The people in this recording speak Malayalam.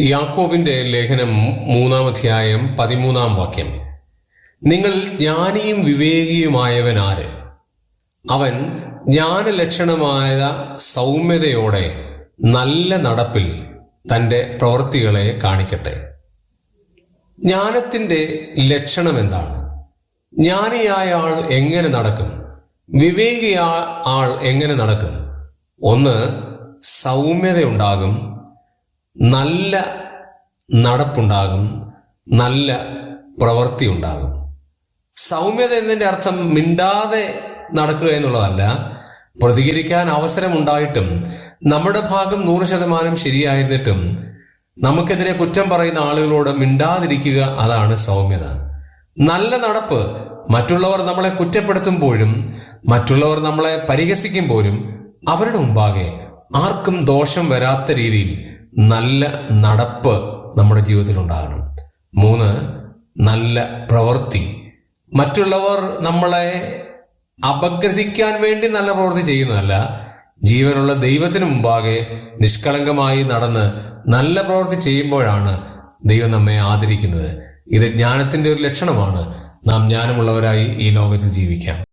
യാക്കോബിന്റെ ലേഖനം മൂന്നാം അധ്യായം പതിമൂന്നാം വാക്യം. നിങ്ങൾ ജ്ഞാനിയും വിവേകിയുമായവൻ ആര് അവൻ ജ്ഞാനലക്ഷണമായ സൗമ്യതയോടെ നല്ല നടപ്പിൽ തന്റെ പ്രവൃത്തികളെ കാണിക്കട്ടെ. ജ്ഞാനത്തിന്റെ ലക്ഷണം എന്താണ്? ജ്ഞാനിയായ ആൾ എങ്ങനെ നടക്കും? വിവേകിയായ ആൾ എങ്ങനെ നടക്കും? ഒന്ന് സൗമ്യതയുണ്ടാകും. നല്ല നടപ്പുണ്ടാകും നല്ല പ്രവൃത്തി ഉണ്ടാകും സൗമ്യത എന്നതിന്റെ അർത്ഥം മിണ്ടാതെ നടക്കുക എന്നുള്ളതല്ല. പ്രതികരിക്കാൻ അവസരമുണ്ടായിട്ടും നമ്മുടെ ഭാഗം നൂറ് ശതമാനം ശരിയായിരുന്നിട്ടും നമുക്കെതിരെ കുറ്റം പറയുന്ന ആളുകളോട് മിണ്ടാതിരിക്കുക അതാണ് സൗമ്യത. നല്ല നടപ്പ് മറ്റുള്ളവർ നമ്മളെ കുറ്റപ്പെടുത്തുമ്പോഴും മറ്റുള്ളവർ നമ്മളെ പരിഹസിക്കുമ്പോഴും അവരുടെ മുമ്പാകെ ആർക്കും ദോഷം വരാത്ത രീതിയിൽ നല്ല നടപ്പ് നമ്മുടെ ജീവിതത്തിൽ ഉണ്ടാകണം മൂന്ന് നല്ല പ്രവൃത്തി. മറ്റുള്ളവർ നമ്മളെ അപഗ്രഹിക്കാൻ വേണ്ടി നല്ല പ്രവൃത്തി ചെയ്യുന്നതല്ല ജീവനുള്ള ദൈവത്തിന് മുമ്പാകെ നിഷ്കളങ്കമായി നടന്ന് നല്ല പ്രവൃത്തി ചെയ്യുമ്പോഴാണ് ദൈവം നമ്മെ ആദരിക്കുന്നത്. ഇത് ജ്ഞാനത്തിന്റെ ഒരു ലക്ഷണമാണ്. നാം ജ്ഞാനമുള്ളവരായി ഈ ലോകത്തിൽ ജീവിക്കാം.